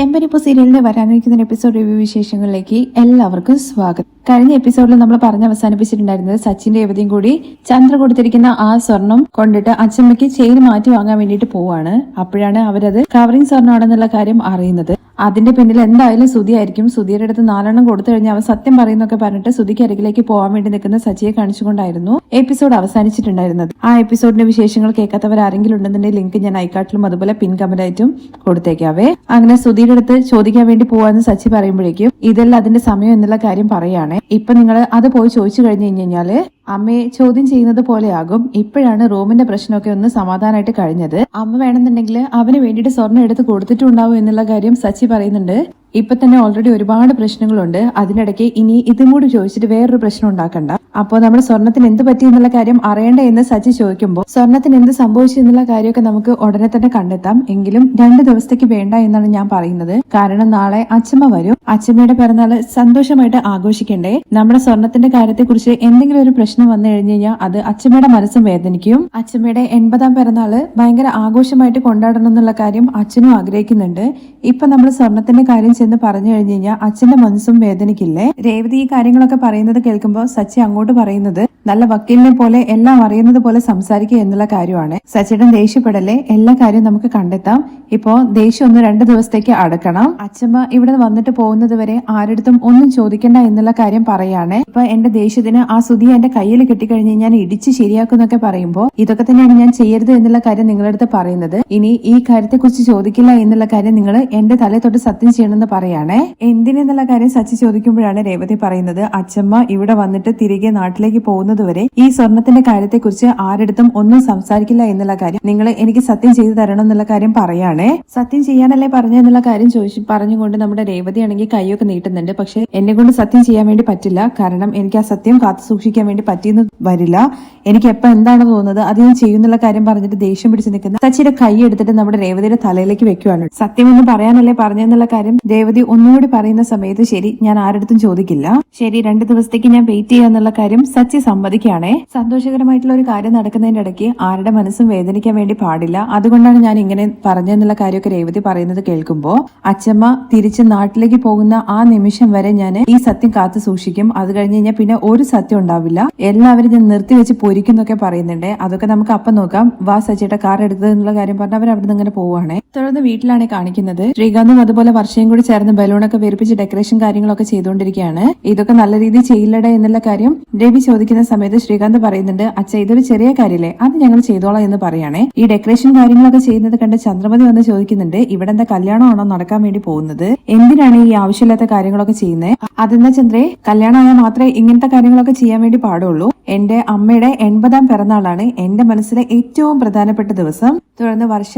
ചെമ്പനിപ്പൂ സീരിയലിന്റെ വരാനിരിക്കുന്ന episode review വിശേഷങ്ങളിലേക്ക് എല്ലാവർക്കും സ്വാഗതം. കഴിഞ്ഞ എപ്പിസോഡിൽ നമ്മൾ പറഞ്ഞ് അവസാനിപ്പിച്ചിട്ടുണ്ടായിരുന്നത് സച്ചിന്റെ യുവതിയും കൂടി ചന്ദ്ര കൊടുത്തിരിക്കുന്ന ആ സ്വർണം കൊണ്ടിട്ട് അച്ഛമ്മയ്ക്ക് ചെയിൻ മാറ്റി വാങ്ങാൻ വേണ്ടിയിട്ട് പോവാണ്. അപ്പോഴാണ് അവരത് കവറിംഗ് സ്വർണമാണെന്നുള്ള കാര്യം അറിയുന്നത്. അതിന്റെ പിന്നിൽ എന്തായാലും സുധി ആയിരിക്കും. സുധിയുടെ അടുത്ത് നാലെണ്ണം കൊടുത്തു കഴിഞ്ഞാൽ അവൻ സത്യം പറയുന്നൊക്കെ പറഞ്ഞിട്ട് സുധിക്ക് അരികിലേക്ക് പോകാൻ വേണ്ടി നിൽക്കുന്ന സച്ചിയെ കാണിച്ചുകൊണ്ടായിരുന്നു എപ്പിസോഡ് അവസാനിച്ചിട്ടുണ്ടായിരുന്നത്. ആ എപ്പിസോഡിന്റെ വിശേഷങ്ങൾ കേൾക്കാത്തവർ ആരെങ്കിലും ഉണ്ടെന്നുണ്ടെങ്കിൽ ലിങ്ക് ഞാൻ ഐക്കാട്ടിലും അതുപോലെ പിൻ കമന്റായിട്ടും കൊടുത്തേക്കാവേ. അങ്ങനെ സുധിയുടെ അടുത്ത് ചോദിക്കാൻ വേണ്ടി പോവാന്ന് സച്ചി പറയുമ്പോഴേക്കും ഇതെല്ലാം അതിന്റെ സമയം എന്നുള്ള കാര്യം പറയാണ് ഇപ്പൊ നിങ്ങൾ അത് പോയി ചോദിച്ചു കഴിഞ്ഞു കഴിഞ്ഞാൽ അമ്മയെ ചോദ്യം ചെയ്യുന്നത് പോലെയാകും. ഇപ്പോഴാണ് റൂമിന്റെ പ്രശ്നമൊക്കെ ഒന്ന് സമാധാനമായിട്ട് കഴിഞ്ഞത്. അമ്മ വേണമെന്നുണ്ടെങ്കിൽ അവന് വേണ്ടിയിട്ട് സ്വർണം എടുത്ത് കൊടുത്തിട്ടുണ്ടാവും എന്നുള്ള കാര്യം സച്ചി പറയുന്നുണ്ട്. ഇപ്പൊ തന്നെ ഓൾറെഡി ഒരുപാട് പ്രശ്നങ്ങളുണ്ട്. അതിനിടയ്ക്ക് ഇനി ഇതും കൂടി ചോദിച്ചിട്ട് വേറൊരു പ്രശ്നം ഉണ്ടാക്കണ്ട. അപ്പോൾ നമ്മൾ സ്വർണത്തിന് എന്ത് പറ്റി എന്നുള്ള കാര്യം അറിയണ്ടേ എന്ന് സച്ചി ചോദിക്കുമ്പോൾ സ്വർണത്തിന് എന്ത് സംഭവിച്ചു എന്നുള്ള കാര്യമൊക്കെ നമുക്ക് ഉടനെ തന്നെ കണ്ടെത്താം. എങ്കിലും രണ്ട് ദിവസത്തേക്ക് വേണ്ട എന്നാണ് ഞാൻ പറയുന്നത്. കാരണം നാളെ അച്ഛമ്മ വരും. അച്ഛമ്മയുടെ പിറന്നാൾ സന്തോഷമായിട്ട് ആഘോഷിക്കണ്ടേ? നമ്മുടെ സ്വർണത്തിന്റെ കാര്യത്തെക്കുറിച്ച് എന്തെങ്കിലും ഒരു പ്രശ്നം വന്നു കഴിഞ്ഞു കഴിഞ്ഞാൽ അത് അച്ഛമ്മയുടെ മനസ്സും വേദനിക്കും. അച്ഛമ്മയുടെ എൺപതാം പിറന്നാൾ ഭയങ്കര ആഘോഷമായിട്ട് കൊണ്ടാടണം എന്നുള്ള കാര്യം അച്ഛനും ആഗ്രഹിക്കുന്നുണ്ട്. ഇപ്പൊ നമ്മൾ സ്വർണത്തിന്റെ കാര്യം ചെന്ന് പറഞ്ഞു കഴിഞ്ഞു കഴിഞ്ഞാൽ അച്ഛന്റെ മനസ്സും വേദനിക്കില്ലേ? രേവതി ഈ കാര്യങ്ങളൊക്കെ പറയുന്നത് കേൾക്കുമ്പോൾ സച്ചി അങ്ങോട്ട് പറയുന്നത് നല്ല വക്കീലിനെ പോലെ എല്ലാം അറിയുന്നത് പോലെ സംസാരിക്കുക എന്നുള്ള കാര്യമാണ്. സച്ചിടൻ ദേഷ്യപ്പെടല്ലേ? എല്ലാ കാര്യവും നമുക്ക് കണ്ടെത്താം. ഇപ്പോ ദേഷ്യം ഒന്ന് രണ്ട് ദിവസത്തേക്ക് അടക്കണം. അച്ഛമ്മ ഇവിടെ വന്നിട്ട് പോകുന്നത് വരെ ആരുടെ ഒന്നും ചോദിക്കണ്ട എന്നുള്ള കാര്യം പറയാണ്. ഇപ്പൊ എന്റെ ദേഷ്യത്തിന് ആ സുതി എന്റെ കയ്യിൽ കെട്ടിക്കഴിഞ്ഞ് ഞാൻ ഇടിച്ച് ശരിയാക്കുന്നൊക്കെ പറയുമ്പോൾ ഇതൊക്കെ തന്നെയാണ് ഞാൻ ചെയ്യരുത് എന്നുള്ള കാര്യം നിങ്ങളുടെ അടുത്ത് പറയുന്നത്. ഇനി ഈ കാര്യത്തെ കുറിച്ച് ചോദിക്കില്ല എന്നുള്ള കാര്യം നിങ്ങൾ എന്റെ തലേ തൊട്ട് സത്യം ചെയ്യണമെന്ന് പറയാണ്. എന്തിനെന്നുള്ള കാര്യം സച്ചി ചോദിക്കുമ്പോഴാണ് രേവതി പറയുന്നത്. അച്ഛമ്മ ഇവിടെ വന്നിട്ട് തിരികെ നാട്ടിലേക്ക് പോകുന്നത് വരെ ഈ സ്വർണത്തിന്റെ കാര്യത്തെക്കുറിച്ച് ആരെടുത്തും ഒന്നും സംസാരിക്കില്ല എന്നുള്ള കാര്യം നിങ്ങൾ എനിക്ക് സത്യം ചെയ്തു തരണം എന്നുള്ള കാര്യം പറയാണേ. സത്യം ചെയ്യാനല്ലേ പറഞ്ഞ എന്നുള്ള കാര്യം ചോദിച്ചു പറഞ്ഞുകൊണ്ട് നമ്മുടെ രേവതി ആണെങ്കിൽ കൈയൊക്കെ നീട്ടുന്നുണ്ട്. പക്ഷെ എന്നെ കൊണ്ട് സത്യം ചെയ്യാൻ വേണ്ടി പറ്റില്ല. കാരണം എനിക്ക് ആ സത്യം കാത്തു സൂക്ഷിക്കാൻ വേണ്ടി പറ്റിയെന്ന് വരില്ല. എനിക്ക് എപ്പോൾ എന്താണ് തോന്നുന്നത്? അത് ഞാൻ ചെയ്യുന്നുള്ള കാര്യം പറഞ്ഞിട്ട് ദേഷ്യം പിടിച്ച് നിൽക്കുന്ന സച്ചിയുടെ കൈ എടുത്തിട്ട് നമ്മുടെ രേവതിയുടെ തലയിലേക്ക് വെക്കുവാണ്. സത്യം എന്ന് പറയാനല്ലേ പറഞ്ഞെന്നുള്ള കാര്യം? രേവതി ഒന്നുകൂടി പറയുന്ന സമയത്ത് ശരി ഞാൻ ആരടുത്തും ചോദിക്കില്ല. ശരി രണ്ട് ദിവസത്തേക്ക് ഞാൻ വെയിറ്റ് ചെയ്യാന്നുള്ള കാര്യം സച്ചി സമ്മതിക്കുകയാണേ. സന്തോഷകരമായിട്ടുള്ള ഒരു കാര്യം നടക്കുന്നതിന്റെ ഇടയ്ക്ക് ആരുടെ മനസ്സും വേദനിക്കാൻ വേണ്ടി പാടില്ല. അതുകൊണ്ടാണ് ഞാൻ ഇങ്ങനെ പറഞ്ഞെന്നുള്ള കാര്യമൊക്കെ രേവതി പറയുന്നത് കേൾക്കുമ്പോൾ അച്ഛമ്മ തിരിച്ച് നാട്ടിലേക്ക് പോകുന്ന ആ നിമിഷം വരെ ഞാൻ ഈ സത്യം കാത്തു സൂക്ഷിക്കും. അത് കഴിഞ്ഞ് കഴിഞ്ഞാൽ പിന്നെ ഒരു സത്യം ഉണ്ടാവില്ല. എല്ലാവരും ഞാൻ നിർത്തി വെച്ച് പൊരിക്കുന്നൊക്കെ പറയുന്നുണ്ട്. അതൊക്കെ നമുക്ക് അപ്പം നോക്കാം. വാ സച്ചിയുടെ കാർ എടുത്തത് എന്നുള്ള കാര്യം പറഞ്ഞാൽ അവർ അവിടെ നിന്ന് ഇങ്ങനെ പോവുകയാണ് തുടർന്ന് വീട്ടിലാണ് കാണിക്കുന്നത്. ശ്രീകാന്തും അതുപോലെ വർഷയും കൂടി ചേർന്ന് ബലൂണൊക്കെ വിരിപ്പിച്ച് ഡെക്കറേഷൻ കാര്യങ്ങളൊക്കെ ചെയ്തുകൊണ്ടിരിക്കുകയാണ്. ഇതൊക്കെ നല്ല രീതിയിൽ ചെയ്യില്ലടേ എന്നുള്ള കാര്യം രവി ചോദിക്കുന്ന സമയത്ത് ശ്രീകാന്ത് പറയുന്നുണ്ട് അച്ഛ ഇതൊരു ചെറിയ കാര്യമില്ലേ അത് ഞങ്ങൾ ചെയ്തോളാം എന്ന് പറയുകയാണെ ഈ ഡെക്കറേഷൻ കാര്യങ്ങളൊക്കെ ചെയ്യുന്നത് കണ്ട് ചന്ദ്രമതി വന്ന് ചോദിക്കുന്നുണ്ട് ഇവിടെ എന്താ കല്യാണമാണോ നടക്കാൻ വേണ്ടി പോകുന്നത്? എന്തിനാണ് ഈ ആവശ്യമില്ലാത്ത കാര്യങ്ങളൊക്കെ ചെയ്യുന്നത്? അതെന്താ ചന്ദ്രേ കല്യാണമായാൽ മാത്രമേ ഇങ്ങനത്തെ കാര്യങ്ങളൊക്കെ ചെയ്യാൻ വേണ്ടി പാടുള്ളൂ. എന്റെ അമ്മയുടെ എൺപതാം പിറന്നാളാണ് എന്റെ മനസ്സിലെ ഏറ്റവും പ്രധാനപ്പെട്ട ദിവസം. തുടർന്ന് വർഷ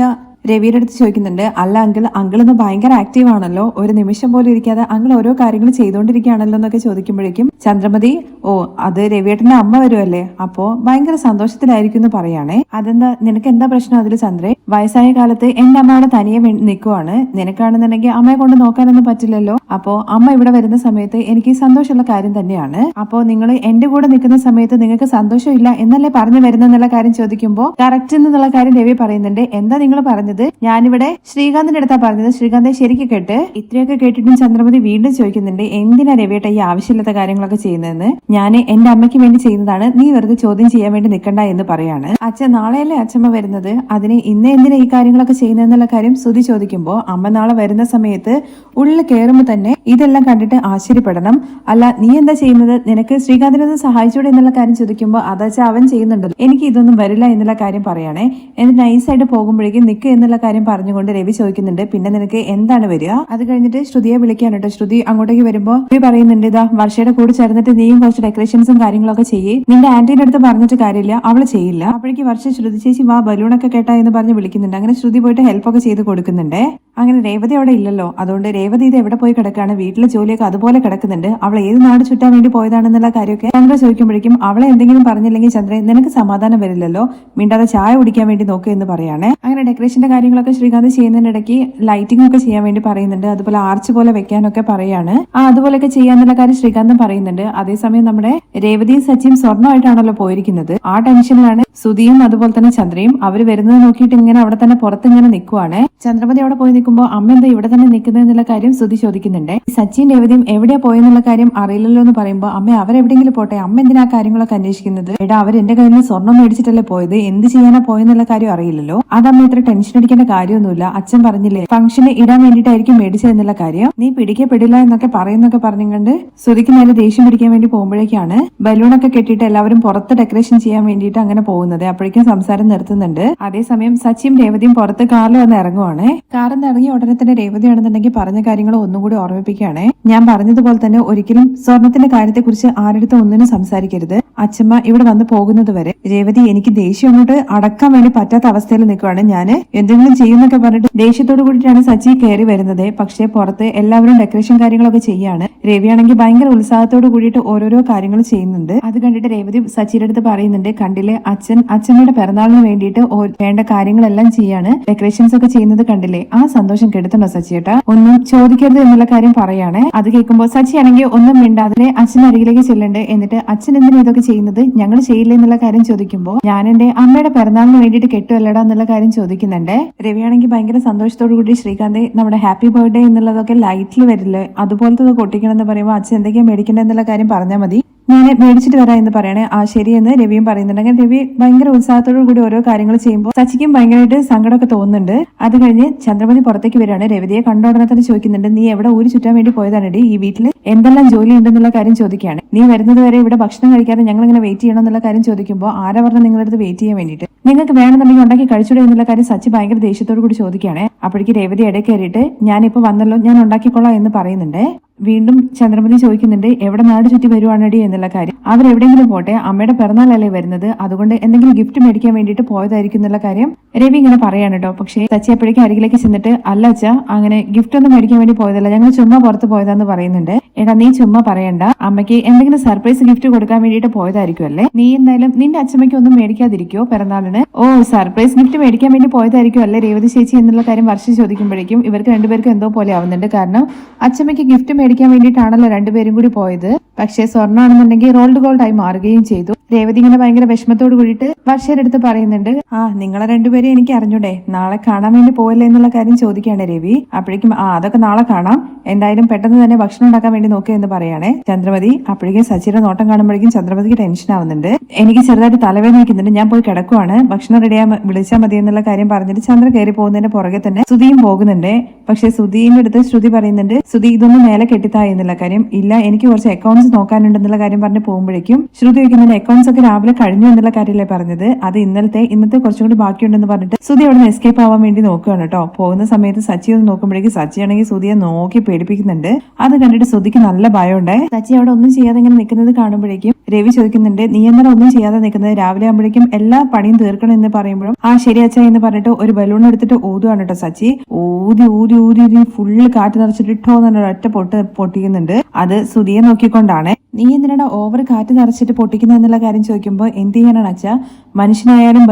രവിയുടെ അടുത്ത് ചോദിക്കുന്നുണ്ട് അല്ല അങ്കിൾ അങ്കിൾ ഇന്ന് ഭയങ്കര ആക്റ്റീവ് ആണല്ലോ. ഒരു നിമിഷം പോലും ഇരിക്കാതെ അങ്കിൾ ഓരോ കാര്യങ്ങൾ ചെയ്തുകൊണ്ടിരിക്കുകയാണല്ലോ എന്നൊക്കെ ചോദിക്കുമ്പോഴേക്കും ചന്ദ്രമതി ഓ അത് രവിയേട്ടന്റെ അമ്മ വരുമല്ലേ അപ്പോ ഭയങ്കര സന്തോഷത്തിലായിരിക്കും എന്ന് പറയാണേ. അതെന്താ നിനക്ക് എന്താ പ്രശ്നം അതിൽ ചന്ദ്രേ? വയസ്സായ കാലത്ത് എന്റെ അമ്മ അവിടെ തനിയെ നിൽക്കുവാണ്. നിനക്കാണെന്നുണ്ടെങ്കിൽ അമ്മയെ കൊണ്ട് നോക്കാനൊന്നും പറ്റില്ലല്ലോ. അപ്പോ അമ്മ ഇവിടെ വരുന്ന സമയത്ത് എനിക്ക് സന്തോഷമുള്ള കാര്യം തന്നെയാണ്. അപ്പോ നിങ്ങൾ എന്റെ കൂടെ നിൽക്കുന്ന സമയത്ത് നിങ്ങൾക്ക് സന്തോഷമില്ല എന്നല്ലേ പറഞ്ഞു വരുന്നെന്നുള്ള കാര്യം ചോദിക്കുമ്പോൾ കറക്റ്റ് എന്നുള്ള കാര്യം രവി പറയുന്നുണ്ട്. എന്താ നിങ്ങൾ പറഞ്ഞത്? ഞാനിവിടെ ശ്രീകാന്തിന്റെ അടുത്താ പറഞ്ഞത്. ശ്രീകാന്തെ ശരിക്കും കേട്ട്. ഇത്രയൊക്കെ കേട്ടിട്ടും ചന്ദ്രമതി വീണ്ടും ചോദിക്കുന്നുണ്ട് എന്തിനാ രവിയേട്ട ഈ ആവശ്യമില്ലാത്ത കാര്യങ്ങളൊക്കെ ചെയ്യുന്നതെന്ന്? ഞാൻ എന്റെ അമ്മയ്ക്ക് വേണ്ടി ചെയ്യുന്നതാണ്. നീ വെറുതെ ചോദ്യം ചെയ്യാൻ വേണ്ടി നിൽക്കണ്ട എന്ന് പറയാണ്. അച്ഛൻ നാളെയല്ലേ അച്ഛമ്മ വരുന്നത്? അതിന് ഇന്ന് എന്തിനാ ഈ കാര്യങ്ങളൊക്കെ ചെയ്യുന്നതെന്നുള്ള കാര്യം സ്തുതി ചോദിക്കുമ്പോൾ അമ്മ നാളെ വരുന്ന സമയത്ത് ഉള്ളിൽ കയറുമ്പോൾ തന്നെ ഇതെല്ലാം കണ്ടിട്ട് ആശ്ചര്യപ്പെടണം. അല്ല നീ എന്താ ചെയ്യുന്നത്? നിനക്ക് ശ്രീകാന്തിനെ ഒന്ന് സഹായിച്ചൂടെ എന്നുള്ള കാര്യം ചോദിക്കുമ്പോൾ അതാച്ചാ അവൻ ചെയ്യുന്നുണ്ടല്ലോ. എനിക്ക് ഇതൊന്നും വരില്ല എന്നുള്ള കാര്യം പറയണേ. എന്നിട്ട് നൈസായിട്ട് പോകുമ്പോഴേക്കും നിൽക്ക് എന്നുള്ള കാര്യം പറഞ്ഞുകൊണ്ട് രവി ചോദിക്കുന്നുണ്ട്. പിന്നെ നിനക്ക് എന്താണ് വരിക? അത് കഴിഞ്ഞിട്ട് ശ്രുതിയെ വിളിക്കാണ് കേട്ടോ. ശ്രുതി അങ്ങോട്ടേക്ക് വരുമ്പോൾ രവി പറയുന്നുണ്ട് ഇതാ വർഷയുടെ കൂടെ ചേർന്നിട്ട് നീയും കുറച്ച് ഡെക്കറേഷൻസും കാര്യങ്ങളൊക്കെ ചെയ്യേ. നിന്റെ ആന്റീന്റെ അടുത്ത് പറഞ്ഞിട്ട് കാര്യമില്ല. അവൾ ചെയ്യില്ല. അപ്പോഴേക്ക് വർഷ ശ്രുതി ചേച്ചി വാ ബലൂണൊക്കെ കേട്ടാ എന്ന് പറഞ്ഞ് വിളിക്കുന്നുണ്ട്. അങ്ങനെ ശ്രുതി പോയിട്ട് ഹെൽപ്പ് ഒക്കെ ചെയ്ത് കൊടുക്കുന്നുണ്ട്. അങ്ങനെ രേവതി അവിടെ ഇല്ലല്ലോ. അതുകൊണ്ട് രേവതി ഇത് എവിടെ പോയി കിടക്കാണ്? വീട്ടിലെ ജോലിയൊക്കെ അതുപോലെ കിടക്കുന്നുണ്ട്. അവൾ ഏത് നാട് ചുറ്റാൻ വേണ്ടി പോയതാണെന്നുള്ള കാര്യമൊക്കെ ചന്ദ്ര ചോദിക്കുമ്പോഴേക്കും അവളെ എന്തെങ്കിലും പറഞ്ഞില്ലെങ്കിൽ ചന്ദ്രൻ നിനക്ക് സമാധാനം വരില്ലല്ലോ. മിണ്ടാതെ ചായ കുടിക്കാൻ വേണ്ടി നോക്കുക എന്ന് പറയാണ്. അങ്ങനെ ഡെക്കറേഷന്റെ കാര്യങ്ങളൊക്കെ ശ്രീകാന്ത് ചെയ്യുന്നതിനിടയ്ക്ക് ലൈറ്റിംഗ് ഒക്കെ ചെയ്യാൻ വേണ്ടി പറയുന്നുണ്ട്. അതുപോലെ ആർച്ച് പോലെ വെക്കാനൊക്കെ പറയാണ്. ആ അതുപോലെയൊക്കെ ചെയ്യാന്നുള്ള കാര്യം ശ്രീകാന്തം പറയുന്നുണ്ട്. അതേസമയം നമ്മുടെ രേവതിയും സച്ചിയും സ്വർണമായിട്ടാണല്ലോ പോയിരിക്കുന്നത്. ആ ടെൻഷനിലാണ് സുധിയും അതുപോലെ തന്നെ ചന്ദ്രയും അവർ വരുന്നത് നോക്കിയിട്ട് ഇങ്ങനെ അവിടെ തന്നെ പുറത്ത് ഇങ്ങനെ നിൽക്കുവാണ് ചന്ദ്രപതി അവിടെ പോയി നിൽക്കുമ്പോൾ അമ്മ എന്താ ഇവിടെ തന്നെ നിൽക്കുന്നത് എന്നുള്ള കാര്യം സുധി ചോദിക്കുന്നുണ്ട്. സച്ചിൻ രേവതിയും എവിടെയാ പോയെന്നുള്ള കാര്യം അറിയില്ലല്ലോ എന്ന് പറയുമ്പോൾ അമ്മ അവരെവിടെയെങ്കിലും പോട്ടെ? അമ്മ എന്തിനാ കാര്യങ്ങളൊക്കെ അന്വേഷിക്കുന്നത്? എടാ അവർ എന്റെ കയ്യിൽ നിന്ന് സ്വർണം മേടിച്ചിട്ടല്ലേ പോയത്? എന്ത് ചെയ്യാനാ പോയെന്നുള്ള കാര്യം അറിയില്ലല്ലോ. അത് അമ്മ ഇത്ര ടെൻഷൻ അടിക്കേണ്ട കാര്യമൊന്നുമില്ല. അച്ഛൻ പറഞ്ഞില്ലേ ഫംഗ്ഷന് ഇടാൻ വേണ്ടിയിട്ടായിരിക്കും മേടിച്ചതെന്നുള്ള കാര്യം. നീ പിടിക്കപ്പെടില്ല എന്നൊക്കെ പറയുന്നൊക്കെ പറഞ്ഞുകൊണ്ട് ശ്രുതിക്ക് നേരെ ദേഷ്യം പിടിക്കാൻ വേണ്ടി പോകുമ്പോഴേക്കാണ് ബലൂണൊക്കെ കെട്ടിയിട്ട് എല്ലാവരും പുറത്ത് ഡെക്കറേഷൻ ചെയ്യാൻ വേണ്ടിയിട്ട് അങ്ങനെ പോകുന്നത്. അപ്പോഴേക്കും സംസാരം നിർത്തുന്നുണ്ട്. അതേസമയം സച്ചിയും രേവതിയും പുറത്ത് കാറിൽ വന്ന് ഇറങ്ങുവാണ്. കാറിൽ നിന്ന് ഇറങ്ങിയ ഉടനെ തന്നെ രേവതിയാണെന്നുണ്ടെങ്കിൽ പറഞ്ഞ കാര്യങ്ങൾ ഒന്നും കൂടി ഓർമ്മിപ്പിക്കുകയാണ്. ഞാൻ പറഞ്ഞതുപോലെ തന്നെ ഒരിക്കലും സ്വർണത്തിന്റെ കാര്യത്തെക്കുറിച്ച് ആരുടെ ഒന്നിനും സംസാരിക്കരുത്. അച്ഛമ്മ ഇവിടെ വന്ന് പോകുന്നത് വരെ രേവതി എനിക്ക് ദേഷ്യം അങ്ങോട്ട് അടക്കാൻ വേണ്ടി പറ്റാത്ത അവസ്ഥയിൽ നിൽക്കുവാണ് ഞാൻ എന്തെങ്കിലും ചെയ്യുന്നൊക്കെ പറഞ്ഞിട്ട് ദേഷ്യത്തോട് കൂടിയിട്ടാണ് സച്ചി കയറി വരുന്നത്. പക്ഷേ പുറത്ത് എല്ലാവരും ഡെക്കറേഷൻ കാര്യങ്ങളൊക്കെ ചെയ്യാണ്. രവിയാണെങ്കിൽ ഭയങ്കര ഉത്സാഹത്തോട് കൂടിയിട്ട് ഓരോരോ കാര്യങ്ങൾ ചെയ്യുന്നുണ്ട്. അത് കണ്ടിട്ട് രേവതി സച്ചിയുടെ അടുത്ത് പറയുന്നുണ്ട് കണ്ടില്ലേ അച്ഛൻ അച്ഛമ്മയുടെ പിറന്നാളിന് വേണ്ടിയിട്ട് വേണ്ട കാര്യങ്ങളെല്ലാം ചെയ്യാണ്. ഡെക്കറേഷൻസ് ഒക്കെ ചെയ്യുന്നത് കണ്ടില്ലേ? ആ സന്തോഷം കെടുത്തണോ സച്ചിയേട്ടാ ഒന്നും ചോദിക്കരുത് എന്നുള്ള കാര്യം പറയാണ്. അത് കേൾക്കുമ്പോൾ സച്ചി ആണെങ്കിൽ ഒന്നും മിണ്ടാതെ അച്ഛൻ അരികിലേക്ക് ചെല്ലുന്നുണ്ട്. എന്നിട്ട് അച്ഛൻ എന്തിനാ ഇതൊക്കെ ചെയ്യുന്നത്? ഞങ്ങൾ ചെയ്യില്ല എന്നുള്ള കാര്യം ചോദിക്കുമ്പോൾ ഞാൻ എന്റെ അമ്മയുടെ പിറന്നാളിന് വേണ്ടിയിട്ട് കെട്ടുമല്ലടാ എന്നുള്ള കാര്യം ചോദിക്കുന്നുണ്ട്. രവിയാണെങ്കിൽ ഭയങ്കര സന്തോഷത്തോടു കൂടി ശ്രീകാന്ത് നമ്മുടെ ഹാപ്പി ബർത്ത്ഡേ എന്നുള്ളതൊക്കെ ലൈറ്റിൽ വരില്ലേ? അതുപോലത്തെ കൊട്ടിക്കണം എന്ന് പറയുമ്പോൾ അച്ഛൻ എന്തൊക്കെയാണ് മേടിക്കേണ്ടത് എന്നുള്ള കാര്യം പറഞ്ഞാൽ മതി. ഞാൻ മേടിച്ചിട്ട് വരാം എന്ന് പറയണേ. ആ ശരിയെന്ന് രവിയും പറയുന്നുണ്ട്. അങ്ങനെ രവി ഭയങ്കര ഉത്സാഹത്തോടു കൂടി ഓരോ കാര്യങ്ങൾ ചെയ്യുമ്പോൾ സച്ചിക്കും ഭയങ്കരമായിട്ട് സങ്കടമൊക്കെ തോന്നുന്നുണ്ട്. അത് കഴിഞ്ഞ് ചന്ദ്രമതി പുറത്തേക്ക് വരികയാണ്. രവിതയെ കണ്ടോടനെ തന്നെ ചോദിക്കുന്നുണ്ട് നീ എവിടെ ഊരി ചുറ്റാൻ വേണ്ടി പോയതാണെടി? ഈ വീട്ടിൽ എന്തെല്ലാം ജോലി ഉണ്ടെന്നുള്ള കാര്യം ചോദിക്കുകയാണ്. നീ വരുന്നത് വരെ ഇവിടെ ഭക്ഷണം കഴിക്കാതെ ഞങ്ങൾ ഇങ്ങനെ വെയിറ്റ് ചെയ്യണം എന്നുള്ള കാര്യം ചോദിക്കുമ്പോൾ ആരാ പറഞ്ഞ നിങ്ങളടുത്ത് വെയിറ്റ് ചെയ്യാൻ വേണ്ടിയിട്ട്? നിങ്ങൾക്ക് വേണമെന്നുണ്ടെങ്കിൽ ഉണ്ടാക്കി കഴിച്ചുകൂടെ എന്നുള്ള കാര്യം സച്ചി ഭയങ്കര ദേഷ്യത്തോടു കൂടി ചോദിക്കുകയാണ്. അപ്പോഴേക്ക് രേവതി ഇടയ്ക്ക് കയറിയിട്ട് ഞാനിപ്പോൾ വന്നല്ലോ ഞാൻ ഉണ്ടാക്കിക്കൊള്ളാം എന്ന് പറയുന്നുണ്ട്. വീണ്ടും ചന്ദ്രമതി ചോദിക്കുന്നുണ്ട് എവിടെ നാട് ചുറ്റി വരുവാണടി? എന്നുള്ള കാര്യം. അവരെവിടെയെങ്കിലും പോട്ടെ അമ്മയുടെ പിറന്നാളല്ലേ വരുന്നത്. അതുകൊണ്ട് എന്തെങ്കിലും ഗിഫ്റ്റ് മേടിക്കാൻ വേണ്ടിയിട്ട് പോയതായിരിക്കും എന്നുള്ള കാര്യം രവി ഇങ്ങനെ പറയാണ് കേട്ടോ പക്ഷേ സച്ചി എപ്പോഴേക്കും അരികിലേക്ക് ചെന്നിട്ട് അല്ല അച്ഛ അങ്ങനെ ഗിഫ്റ്റ് ഒന്നും മേടിക്കാൻ വേണ്ടി പോയതല്ല. ഞങ്ങൾ ചുമ്മാ പുറത്ത് പോയതാന്ന് പറയുന്നുണ്ട്. എടാ നീ ചുമ്മാ പറയണ്ട. അമ്മയ്ക്ക് എന്തെങ്കിലും സർപ്രൈസ് ഗിഫ്റ്റ് കൊടുക്കാൻ വേണ്ടിയിട്ട് പോയതായിരിക്കും അല്ലേ? നീ എന്തായാലും നിന്റെ അച്ഛമ്മയ്ക്ക് ഒന്നും മേടിക്കാതിരിക്കോ പിറന്നാളിന്? ഓ സർപ്രൈസ് ഗിഫ്റ്റ് മേടിക്കാൻ വേണ്ടി പോയതായിരിക്കും അല്ലേ രേവതി ചേച്ചി? എന്നുള്ള കാര്യം വർഷം ചോദിക്കുമ്പോഴേക്കും ഇവർക്ക് രണ്ടുപേർക്കും എന്തോ പോലെ ആവുന്നുണ്ട്. കാരണം അച്ഛമ്മയ്ക്ക് ഗിഫ്റ്റ് മേടിക്കാൻ വേണ്ടിയിട്ടാണല്ലോ രണ്ടുപേരും കൂടി പോയത്. പക്ഷേ സ്വർണമാണെന്നുണ്ടെങ്കിൽ റോൾഡ് ഗോൾഡ് ആയി മാറുകയും ചെയ്തു. രേവതി ഇങ്ങനെ ഭയങ്കര വിഷമത്തോട് കൂടിയിട്ട് വർഷയുടെ പറയുന്നുണ്ട് ആ നിങ്ങളെ രണ്ടുപേരും എനിക്ക് അറിഞ്ഞൂടെ. നാളെ കാണാൻ വേണ്ടി പോയല്ലേ എന്നുള്ള കാര്യം ചോദിക്കുകയാണ് രവി. അപ്പോഴേക്കും ആ അതൊക്കെ നാളെ കാണാം. എന്തായാലും പെട്ടെന്ന് തന്നെ ഭക്ഷണം ഉണ്ടാക്കാൻ വേണ്ടി നോക്കുക എന്ന് പറയുകയാണേ ചന്ദ്രമതി. അപ്പോഴേക്കും സച്ചിയുടെ നോട്ടം കാണുമ്പോഴേക്കും ചന്ദ്രമതിക്ക് ടെൻഷൻ ആവുന്നുണ്ട്. എനിക്ക് ചെറുതായിട്ട് തലവേദന നിൽക്കുന്നുണ്ട് ഞാൻ പോയി കിടക്കുവാണ്. ഭക്ഷണം റെഡിയാ വിളിച്ചാൽ മതി എന്നുള്ള കാര്യം പറഞ്ഞിട്ട് ചന്ദ്ര കയറി പോകുന്നതിന്റെ പുറകെ തന്നെ സുധിയും പോകുന്നുണ്ട്. പക്ഷെ സുധീന്റെ അടുത്ത് ശ്രുതി പറയുന്നുണ്ട് സുധി ഇതൊന്നും മേലെ കെട്ടിത്തായി എന്നുള്ള കാര്യം ഇല്ല. എനിക്ക് കുറച്ച് അക്കൗണ്ട്സ് നോക്കാനുണ്ടെന്നുള്ള കാര്യം പറഞ്ഞ് പോകുമ്പോഴേക്കും ശ്രുതി വയ്ക്കുന്നതിന്റെ അക്കൗണ്ട്സ് ഒക്കെ രാവിലെ കഴിഞ്ഞു എന്നുള്ള കാര്യമല്ലേ പറഞ്ഞത്? അത് ഇന്നലത്തെ ഇന്നത്തെ കുറച്ചും കൂടി ബാക്കിയുണ്ടെന്ന് പറഞ്ഞിട്ട് സുധി അവിടെ നിന്ന് എസ്കേപ്പ് ആവാൻ വേണ്ടി നോക്കുകയാണ് കേട്ടോ. പോകുന്ന സമയത്ത് സച്ചി ഒന്ന് നോക്കുമ്പോഴേക്കും സച്ചി ആണെങ്കിൽ സുധിയെ നോക്കി പേടിപ്പിക്കുന്നുണ്ട്. അത് കണ്ടിട്ട് സുധിക്ക് നല്ല ഭയമുണ്ട്. സച്ചി അവിടെ ഒന്നും ചെയ്യാതെ ഇങ്ങനെ നിൽക്കുന്നത് കാണുമ്പോഴേക്കും രവി ചോദിക്കുന്നുണ്ട് നീ എന്നാൽ ഒന്നും ചെയ്യാതെ നിൽക്കുന്നത്? രാവിലെ ആകുമ്പോഴേക്കും എല്ലാ പണിയും തീർക്കണം എന്ന് പറയുമ്പോഴും ആ ശരി അച്ഛ എന്ന് പറഞ്ഞിട്ട് ഒരു ബലൂൺ എടുത്തിട്ട് ഊതുവാണ് കേട്ടോ സച്ചി. ഊതി ഊതി ഊതി ഊതി ഫുള്ള് കാറ്റ് നിറച്ചിട്ട് ഇട്ടോ എന്നൊരു ഒറ്റ പൊട്ട് പൊട്ടിക്കുന്നുണ്ട് അത് സുധിയെ നോക്കിക്കൊണ്ടാണ്. നീ എന്തിനാണ് ഓവർ കാറ്റ് നിറച്ചിട്ട് പൊട്ടിക്കുന്നത് എന്നുള്ള കാര്യം ചോദിക്കുമ്പോൾ എന്ത് ചെയ്യാനാണ് അച്ഛാ? മനുഷ്യനായാലും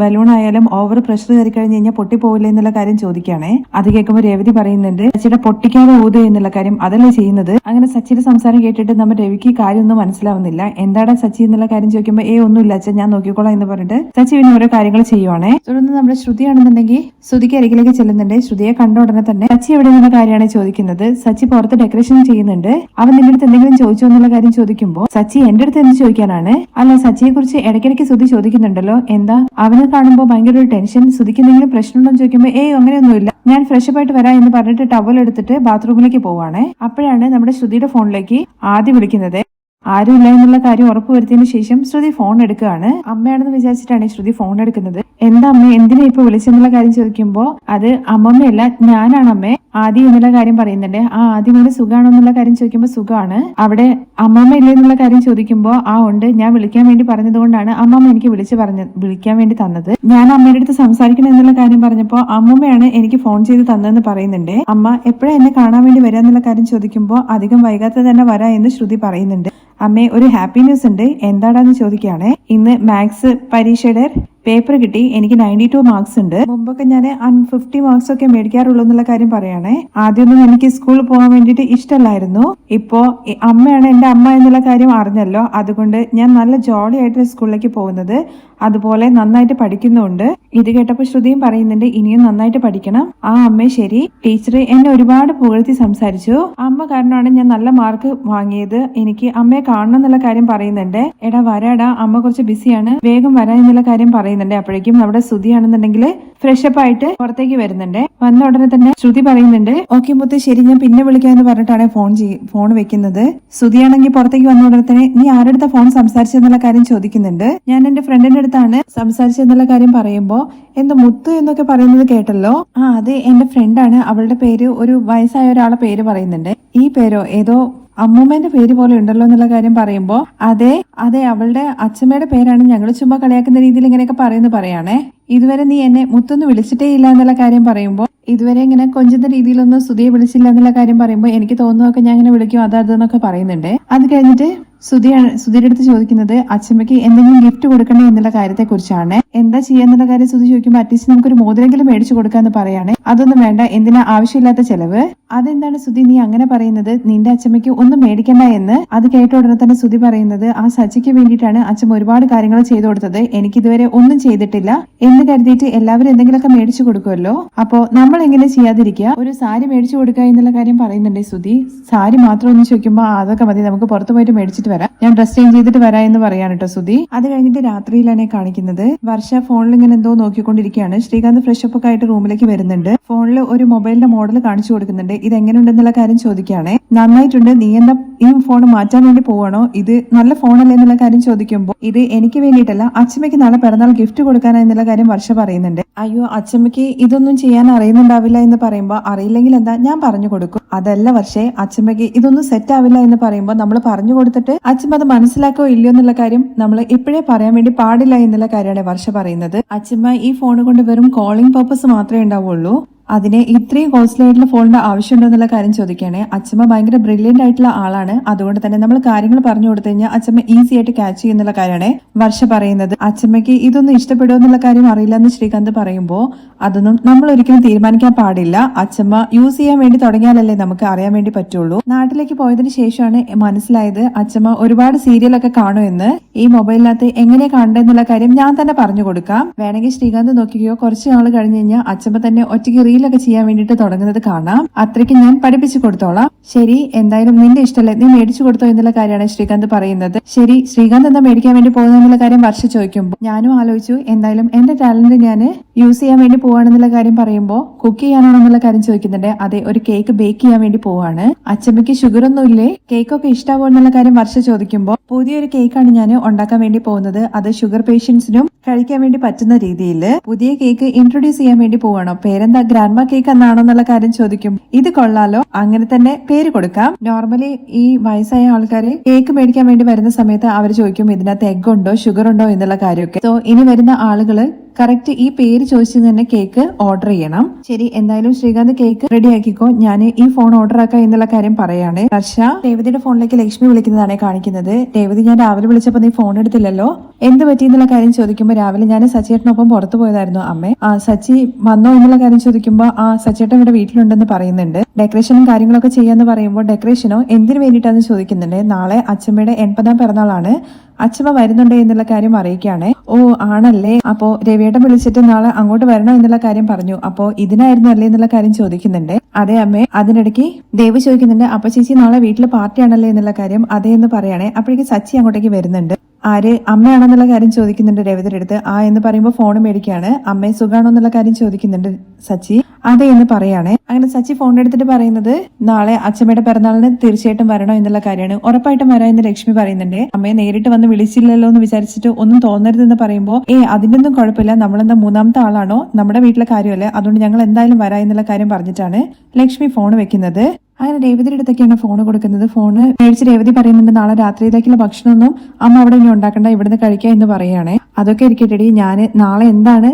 ബലൂൺ ആയാലും ഓവർ പ്രഷർ കയറി കഴിഞ്ഞ് കഴിഞ്ഞാൽ പൊട്ടിപ്പോവില്ലേ എന്നുള്ള കാര്യം ചോദിക്കുകയാണേ. അത് കേൾക്കുമ്പോൾ രേവതി പറയുന്നുണ്ട് സച്ചിയുടെ പൊട്ടിക്കാതെ ഊത് എന്നുള്ള കാര്യം അതല്ലേ ചെയ്യുന്നത്? അങ്ങനെ സച്ചിയുടെ സംസാരം കേട്ടിട്ട് നമ്മൾ രവിക്ക് കാര്യമൊന്നും മനസ്സിലാവുന്നില്ല. എന്താണ് സച്ചി എന്നുള്ള കാര്യം ചോദിക്കുമ്പോൾ ഏ ഒന്നുമില്ല അച്ഛൻ ഞാൻ നോക്കിക്കോളാം എന്ന് പറഞ്ഞിട്ട് സച്ചി പിന്നെ ഓരോ കാര്യങ്ങൾ ചെയ്യുവാണേ. തുടർന്ന് നമ്മുടെ ശ്രുതിയാണെന്നുണ്ടെങ്കിൽ ശ്രുതിക്ക് അരികിലേക്ക് ചെല്ലുന്നുണ്ട്. ശ്രുതിയെ കണ്ട ഉടനെ തന്നെ സച്ചി എവിടെ നിന്ന കാര്യമാണ് ചോദിക്കുന്നത്. സച്ചി പുറത്ത് ഡെക്കറേഷൻ ചെയ്യുന്നുണ്ട്. അവൻ നിന്റെ അടുത്ത് എന്തെങ്കിലും ചോദിച്ചോ എന്നുള്ള കാര്യം ചോദിക്കുമ്പോൾ സച്ചി എന്റെ അടുത്ത് എന്ത് ചോദിക്കാനാണ്? അല്ല സച്ചിയെ കുറിച്ച് ഇടയ്ക്കിടയ്ക്ക് സുതി ചോദിക്കുന്നുണ്ടല്ലോ. എന്താ? അവനെ കാണുമ്പോൾ ഭയങ്കര ഒരു ടെൻഷൻ സുതിക്കുന്നെങ്കിലും എന്തെങ്കിലും പ്രശ്നമുണ്ടോ ചോദിക്കുമ്പോ ചോദിക്കുമ്പോൾ ഏയ് അങ്ങനെയൊന്നുമില്ല. ഞാൻ ഫ്രഷ് ആയിട്ട് വരാം എന്ന് പറഞ്ഞിട്ട് ടവൽ എടുത്തിട്ട് ബാത്റൂമിലേക്ക് പോവാണ്. അപ്പോഴാണ് നമ്മുടെ ശ്രുതിയുടെ ഫോണിലേക്ക് ആദ്യം വിളിക്കുന്നത്. ആരുമില്ല എന്നുള്ള കാര്യം ഉറപ്പുവരുത്തിയതിനു ശേഷം ശ്രുതി ഫോൺ എടുക്കുകയാണ്. അമ്മയാണെന്ന് വിചാരിച്ചിട്ടാണ് ശ്രുതി ഫോൺ എടുക്കുന്നത്. എന്താ അമ്മ എന്തിനാ ഇപ്പൊ വിളിച്ചെന്നുള്ള കാര്യം ചോദിക്കുമ്പോ അത് അമ്മമ്മയല്ല ഞാനാണ് അമ്മേ ആദ്യം എന്നുള്ള കാര്യം പറയുന്നുണ്ട്. ആ ആദ്യം കൊണ്ട് സുഖമാണോ എന്നുള്ള കാര്യം ചോദിക്കുമ്പോൾ സുഖമാണ് അവിടെ അമ്മമ്മ ഇല്ലേ എന്നുള്ള കാര്യം ചോദിക്കുമ്പോൾ ആ ഉണ്ട് ഞാൻ വിളിക്കാൻ വേണ്ടി പറഞ്ഞതുകൊണ്ടാണ് അമ്മമ്മ എനിക്ക് വിളിച്ച് പറഞ്ഞ വിളിക്കാൻ വേണ്ടി തന്നത്. ഞാൻ അമ്മയുടെ അടുത്ത് സംസാരിക്കണം എന്നുള്ള കാര്യം പറഞ്ഞപ്പോൾ അമ്മമ്മയാണ് എനിക്ക് ഫോൺ ചെയ്ത് തന്നതെന്ന് പറയുന്നുണ്ട്. അമ്മ എപ്പോഴാ എന്നെ കാണാൻ വേണ്ടി വരാ എന്നുള്ള കാര്യം ചോദിക്കുമ്പോൾ അധികം വൈകാതെ തന്നെ വരാ എന്ന് ശ്രുതി പറയുന്നുണ്ട്. അമ്മേ ഒരു ഹാപ്പി ന്യൂസ് ഉണ്ട്. എന്താടാന്ന് ചോദിക്കുകയാണ്. ഇന്ന് മാത്സ് പരീക്ഷയുടെ പേപ്പർ കിട്ടി. എനിക്ക് നയന്റി ടു മാർക്സ് ഉണ്ട്. മുമ്പൊക്കെ ഞാൻ ഫിഫ്റ്റി മാർക്സ് ഒക്കെ മേടിക്കാറുള്ളൂ എന്നുള്ള കാര്യം പറയണേ. ആദ്യമൊന്നും എനിക്ക് സ്കൂളിൽ പോകാൻ വേണ്ടിയിട്ട് ഇഷ്ടമല്ലായിരുന്നു. ഇപ്പോൾ അമ്മയാണ് എന്റെ അമ്മ എന്നുള്ള കാര്യം അറിഞ്ഞല്ലോ. അതുകൊണ്ട് ഞാൻ നല്ല ജോളിയായിട്ട് സ്കൂളിലേക്ക് പോകുന്നത്. അതുപോലെ നന്നായിട്ട് പഠിക്കുന്നുണ്ട്. ഇത് കേട്ടപ്പോൾ ശ്രുതിയും പറയുന്നുണ്ട് ഇനിയും നന്നായിട്ട് പഠിക്കണം. ആ അമ്മ ശരി. ടീച്ചർ എന്നെ ഒരുപാട് പുകഴ്ത്തി സംസാരിച്ചു. അമ്മ കാരണമാണ് ഞാൻ നല്ല മാർക്ക് വാങ്ങിയത്. എനിക്ക് അമ്മയെ കാണണം എന്നുള്ള കാര്യം പറയുന്നുണ്ട്. എടാ വരാടാ. അമ്മ കുറച്ച് ബിസിയാണ് വേഗം വരാ എന്നുള്ള കാര്യം പറയുന്നുണ്ട്. അപ്പോഴേക്കും നമ്മുടെ ശ്രുതിയാണെന്നുണ്ടെങ്കിൽ ഫ്രഷപ്പ് ആയിട്ട് പുറത്തേക്ക് വരുന്നുണ്ട്. വന്ന ഉടനെ തന്നെ ശ്രുതി പറയുന്നുണ്ട് ഓക്കെ മുത്ത് ശരി ഞാൻ പിന്നെ വിളിക്കാം എന്ന് പറഞ്ഞിട്ടാണ് ഫോൺ ഫോൺ വെക്കുന്നത്. ശ്രുതിയാണെങ്കിൽ പുറത്തേക്ക് വന്ന ഉടനെ തന്നെ നീ ആരുടെ ഫോൺ സംസാരിച്ചെന്നുള്ള കാര്യം ചോദിക്കുന്നുണ്ട്. ഞാൻ എന്റെ ഫ്രണ്ടിന്റെ അടുത്താണ് സംസാരിച്ചെന്നുള്ള കാര്യം പറയുമ്പോ എന്ത് മുത്ത് എന്നൊക്കെ പറയുന്നത് കേട്ടല്ലോ? ആ അത് എന്റെ ഫ്രണ്ടാണ് അവളുടെ പേര് ഒരു വയസ്സായ ഒരാളെ പേര് പറയുന്നുണ്ട്. ഈ പേരോ ഏതോ അമ്മൂമ്മേന്റെ പേര് പോലെ ഉണ്ടല്ലോ എന്നുള്ള കാര്യം പറയുമ്പോ അതെ അതെ അവളുടെ അച്ഛമ്മയുടെ പേരാണ് ഞങ്ങൾ ചുമ്മാ കളിയാക്കുന്ന രീതിയിൽ ഇങ്ങനെയൊക്കെ പറയുന്നു പറയാണേ. ഇതുവരെ നീ എന്നെ മുത്തൊന്ന് വിളിച്ചിട്ടേ ഇല്ല എന്നുള്ള കാര്യം പറയുമ്പോൾ ഇതുവരെ ഇങ്ങനെ കൊഞ്ചുന്ന രീതിയിലൊന്നും സുധിയെ വിളിച്ചില്ല എന്നുള്ള കാര്യം പറയുമ്പോൾ എനിക്ക് തോന്നുന്നതൊക്കെ ഞാൻ ഇങ്ങനെ വിളിക്കും അതാതെന്നൊക്കെ പറയുന്നുണ്ട്. അത് കഴിഞ്ഞിട്ട് സുധിയാണ് സുധിയുടെ അടുത്ത് ചോദിക്കുന്നത് അച്ഛമ്മയ്ക്ക് എന്തെങ്കിലും ഗിഫ്റ്റ് കൊടുക്കണേ എന്നുള്ള കാര്യത്തെ കുറിച്ചാണ് എന്താ ചെയ്യാന്നുള്ള കാര്യം സുധി ചോദിക്കുമ്പോൾ അറ്റ്ലീസ്റ്റ് നമുക്കൊരു മോതിരെങ്കിലും മേടിച്ചു കൊടുക്കാന്ന് പറയാണ്. അതൊന്നും വേണ്ട എന്തിനാ ആവശ്യമില്ലാത്ത ചെലവ്? അതെന്താണ് സുധി നീ അങ്ങനെ പറയുന്നത്? നിന്റെ അച്ഛമ്മയ്ക്ക് ഒന്നും മേടിക്കണ്ട എന്ന്? അത് കേട്ട ഉടനെ തന്നെ സുധി പറയുന്നത് ആ സച്ചിക്ക് വേണ്ടിയിട്ടാണ് അച്ഛൻ ഒരുപാട് കാര്യങ്ങൾ ചെയ്തു കൊടുത്തത്. എനിക്ക് ഇതുവരെ ഒന്നും ചെയ്തിട്ടില്ല. എന്ന് കരുതിയിട്ട് എല്ലാവരും എന്തെങ്കിലുമൊക്കെ മേടിച്ചു കൊടുക്കുമല്ലോ? അപ്പോ നമ്മൾ എങ്ങനെ ചെയ്യാതിരിക്കുക? ഒരു സാരി മേടിച്ചു കൊടുക്കുക എന്നുള്ള കാര്യം പറയുന്നുണ്ട് സുധി സാരി മാത്രം ഒന്ന് ചോദിക്കുമ്പോൾ അതൊക്കെ മതി നമുക്ക് പുറത്തു പോയിട്ട് മേടിച്ചിട്ട് വരാം. ഞാൻ ഡ്രസ് ചേഞ്ച് ചെയ്തിട്ട് വരാം എന്ന് പറയാണ് കേട്ടോ സുധി അത് കഴിഞ്ഞിട്ട് രാത്രിയിലാണ് കാണിക്കുന്നത്. വർഷ ഫോണിൽ ഇങ്ങനെ എന്തോ നോക്കിക്കൊണ്ടിരിക്കുകയാണ്. ശ്രീകാന്ത് ഫ്രഷ് അപ്പ് ഒക്കെ ആയിട്ട് റൂമിലേക്ക് വരുന്നുണ്ട്. ഫോണിൽ ഒരു മൊബൈലിന്റെ മോഡൽ കാണിച്ചു കൊടുക്കുന്നുണ്ട്. ഇത് എങ്ങനെയുണ്ടെന്നുള്ള കാര്യം ചോദിക്കുകയാണ്. നന്നായിട്ടുണ്ട്. നീ എന്താ ഈ ഫോൺ മാറ്റാൻ വേണ്ടി പോവാണോ? ഇത് നല്ല ഫോണല്ലേ എന്നുള്ള കാര്യം ചോദിക്കുമ്പോൾ ഇത് എനിക്ക് വേണ്ടിയിട്ടല്ല. അച്ഛമ്മയ്ക്ക് നാളെ പിറന്നാൾ ഗിഫ്റ്റ് കൊടുക്കാനാ എന്നുള്ള കാര്യം വർഷ പറയുന്നുണ്ട്. അയ്യോ അച്ഛമ്മയ്ക്ക് ഇതൊന്നും ചെയ്യാൻ അറിയുന്നുണ്ടാവില്ല എന്ന് പറയുമ്പോൾ അറിയില്ലെങ്കിൽ എന്താ ഞാൻ പറഞ്ഞു കൊടുക്കും? അതല്ല വർഷേ അച്ഛമ്മയ്ക്ക് ഇതൊന്നും സെറ്റ് ആവില്ല എന്ന് പറയുമ്പോൾ നമ്മൾ പറഞ്ഞു കൊടുത്തിട്ട് അച്ഛമ്മ അത് മനസ്സിലാക്കോ ഇല്ലയോ എന്നുള്ള കാര്യം നമ്മൾ ഇപ്പോഴേ പറയാൻ വേണ്ടി പാടില്ല എന്നുള്ള കാര്യമാണ് വർഷ പറയുന്നത്. അച്ഛമ്മ ഈ ഫോൺ കൊണ്ട് വെറും കോളിംഗ് പർപ്പസ് മാത്രമേ ഉണ്ടാവുള്ളൂ. അതിന് ഇത്രയും കോസ്റ്റ്ലി ആയിട്ടുള്ള ഫോണിന്റെ ആവശ്യമുണ്ടോ എന്നുള്ള കാര്യം ചോദിക്കുകയാണെ. അച്ഛമ്മ ഭയങ്കര ബ്രില്യന്റ് ആയിട്ടുള്ള ആളാണ്. അതുകൊണ്ട് തന്നെ നമ്മൾ കാര്യങ്ങൾ പറഞ്ഞു കൊടുത്തു കഴിഞ്ഞാൽ അച്ഛമ്മ ഈസി ആയിട്ട് ക്യാച്ച് ചെയ്യുന്നുള്ള കാര്യമാണ് വർഷ പറയുന്നത്. അച്ഛമ്മയ്ക്ക് ഇതൊന്നും ഇഷ്ടപ്പെടുമോ എന്നുള്ള കാര്യം അറിയില്ല എന്ന് ശ്രീകാന്ത് പറയുമ്പോൾ അതൊന്നും നമ്മൾ ഒരിക്കലും തീരുമാനിക്കാൻ പാടില്ല. അച്ഛമ്മ യൂസ് ചെയ്യാൻ വേണ്ടി തുടങ്ങിയാലല്ലേ നമുക്ക് അറിയാൻ വേണ്ടി പറ്റുള്ളൂ. നാട്ടിലേക്ക് പോയതിനു ശേഷമാണ് മനസ്സിലായത് അച്ഛമ്മ ഒരുപാട് സീരിയലൊക്കെ കാണുമെന്ന് ഈ മൊബൈലിനകത്ത് എങ്ങനെ കണ്ടെന്നുള്ള കാര്യം ഞാൻ തന്നെ പറഞ്ഞു കൊടുക്കാം. വേണമെങ്കിൽ ശ്രീകാന്ത് നോക്കിയോ കുറച്ച് നാൾ കഴിഞ്ഞ് കഴിഞ്ഞാൽ അച്ഛമ്മ തന്നെ ഒറ്റയ്ക്ക് റീലൊക്കെ ചെയ്യാൻ വേണ്ടിട്ട് തുടങ്ങുന്നത് കാണാം. അത്രയ്ക്ക് ഞാൻ പഠിപ്പിച്ചു കൊടുത്തോളാം. ശരി എന്തായാലും നിന്റെ ഇഷ്ടമല്ലേ നീ മേടിച്ചു കൊടുത്തോ എന്നുള്ള കാര്യമാണ് ശ്രീകാന്ത് പറയുന്നത്. ശരി ശ്രീകാന്ത് എന്താ മേടിക്കാൻ വേണ്ടി പോകുന്നുള്ള കാര്യം വർഷ ചോദിക്കുമ്പോൾ ഞാനും ആലോചിച്ചു എന്തായാലും എന്റെ ടാലന്റ് ഞാൻ യൂസ് ചെയ്യാൻ വേണ്ടി പോവാണെന്നുള്ള കാര്യം പറയുമ്പോൾ കുക്ക് ചെയ്യാനാണോ എന്നുള്ള കാര്യം ചോദിക്കുന്നുണ്ട്. അതെ ഒരു കേക്ക് ബേക്ക് ചെയ്യാൻ വേണ്ടി പോവാണ്. അച്ഛമ്മയ്ക്ക് ഷുഗർ ഒന്നും ഇല്ലേ? കേക്കൊക്കെ ഇഷ്ടാവോ എന്നുള്ള കാര്യം വർഷ ചോദിക്കുമ്പോൾ പുതിയൊരു കേക്കാണ് ഞാൻ ഉണ്ടാക്കാൻ വേണ്ടി പോകുന്നത്. അത് ഷുഗർ പേഷ്യൻസിനും കഴിക്കാൻ വേണ്ടി പറ്റുന്ന രീതിയിൽ പുതിയ കേക്ക് ഇൻട്രൊഡ്യൂസ് ചെയ്യാൻ വേണ്ടി പോവാണോ. പേരെന്താ? ഗ്രാൻഡ്മ കേക്ക് എന്നാണോ എന്നുള്ള കാര്യം ചോദിക്കും. ഇത് കൊള്ളാലോ? അങ്ങനെ തന്നെ പേര് കൊടുക്കാം. നോർമലി ഈ വയസ്സായ ആൾക്കാര് കേക്ക് മേടിക്കാൻ വേണ്ടി വരുന്ന സമയത്ത് അവർ ചോദിക്കും ഇതിനകത്ത് എഗ് ഉണ്ടോ? ഷുഗർ ഉണ്ടോ? എന്നുള്ള കാര്യമൊക്കെ. സോ ഇനി വരുന്ന ആളുകൾ കറക്റ്റ് ഈ പേര് ചോദിച്ചു തന്നെ കേക്ക് ഓർഡർ ചെയ്യണം. ശരി എന്തായാലും ശ്രീകാന്ത് കേക്ക് റെഡി ആക്കിക്കോ. ഞാൻ ഈ ഫോൺ ഓർഡർ ആക്കാം എന്നുള്ള കാര്യം പറയാണ്. ഹർഷ രേവതിയുടെ ഫോണിലേക്ക് ലക്ഷ്മി വിളിക്കുന്നതാണ് കാണിക്കുന്നത്. രേവതി ഞാൻ രാവിലെ വിളിച്ചപ്പോൾ നീ ഫോൺ എടുത്തില്ലല്ലോ? എന്ത് പറ്റി എന്നുള്ള കാര്യം ചോദിക്കുമ്പോൾ രാവിലെ ഞാൻ സച്ചിയേട്ടനൊപ്പം പുറത്തു പോയതായിരുന്നു അമ്മേ. ആ സച്ചി വന്നോ എന്നുള്ള കാര്യം ചോദിക്കുമ്പോൾ ആ സച്ചേട്ടൻ ഇവിടെ വീട്ടിലുണ്ടെന്ന് പറയുന്നുണ്ട്. ഡെക്കറേഷനും കാര്യങ്ങളൊക്കെ ചെയ്യാന്ന് പറയുമ്പോൾ ഡെക്കറേഷനോ എന്തിനു വേണ്ടിയിട്ടാന്ന് ചോദിക്കുന്നുണ്ട്. നാളെ അച്ഛമ്മയുടെ എൺപതാം പിറന്നാളാണ്. അച്ഛമ്മ വരുന്നുണ്ടോ എന്നുള്ള കാര്യം അറിയിക്കുകയാണെ. ഓ ആണല്ലേ. അപ്പോ രവിയേട്ടൻ വിളിച്ചിട്ട് നാളെ അങ്ങോട്ട് വരണോ എന്നുള്ള കാര്യം പറഞ്ഞു. അപ്പോ ഇതിനായിരുന്നു അല്ലേ എന്നുള്ള കാര്യം ചോദിക്കുന്നുണ്ട്. അതെ അമ്മേ. അതിനിടയ്ക്ക് ദേവ് ചോദിക്കുന്നുണ്ട് അപ്പൊ ചേച്ചി നാളെ വീട്ടിൽ പാർട്ടിയാണല്ലേ എന്നുള്ള കാര്യം? അതെ എന്ന് പറയണേ. അപ്പോഴേക്ക് സച്ചി അങ്ങോട്ടേക്ക് വരുന്നുണ്ട്. ആര്? അമ്മയാണെന്നുള്ള കാര്യം ചോദിക്കുന്നുണ്ട് രവിതരുടെ അടുത്ത്. ആ എന്ന് പറയുമ്പോൾ ഫോൺ മേടിക്കുകയാണ് അമ്മയെ സുഖാണോ എന്നുള്ള കാര്യം ചോദിക്കുന്നുണ്ട് സച്ചി. അതെ എന്ന് പറയാണ്. അങ്ങനെ സച്ചി ഫോൺ എടുത്തിട്ട് പറയുന്നത് നാളെ അച്ഛമ്മയുടെ പിറന്നാളിന് തീർച്ചയായിട്ടും വരണോ എന്നുള്ള കാര്യമാണ്. ഉറപ്പായിട്ടും വരാം എന്ന് ലക്ഷ്മി പറയുന്നുണ്ട്. അമ്മയെ നേരിട്ട് വന്ന് വിളിച്ചില്ലല്ലോ എന്ന് വിചാരിച്ചിട്ട് ഒന്നും തോന്നരുതെന്ന് പറയുമ്പോൾ ഏ അതിന്റെ ഒന്നും കുഴപ്പമില്ല. നമ്മളെന്താ മൂന്നാമത്തെ ആളാണോ? നമ്മുടെ വീട്ടിലെ കാര്യമല്ലേ? അതുകൊണ്ട് ഞങ്ങൾ എന്തായാലും വരാം എന്നുള്ള കാര്യം പറഞ്ഞിട്ടാണ് ലക്ഷ്മി ഫോൺ വെക്കുന്നത്. അങ്ങനെ രേവതിയുടെ അടുത്തൊക്കെയാണ് ഫോൺ കൊടുക്കുന്നത്. ഫോണ് മേടിച്ച് രേവതി പറയുന്നുണ്ട് നാളെ രാത്രിയിലേക്കുള്ള ഭക്ഷണമൊന്നും അമ്മ അവിടെ ഇനി ഉണ്ടാക്കണ്ട ഇവിടുന്ന് കഴിക്കാം എന്ന് പറയുകയാണേ. അതൊക്കെ ഇരിക്കട്ടെടി ഞാൻ നാളെ എന്താണ്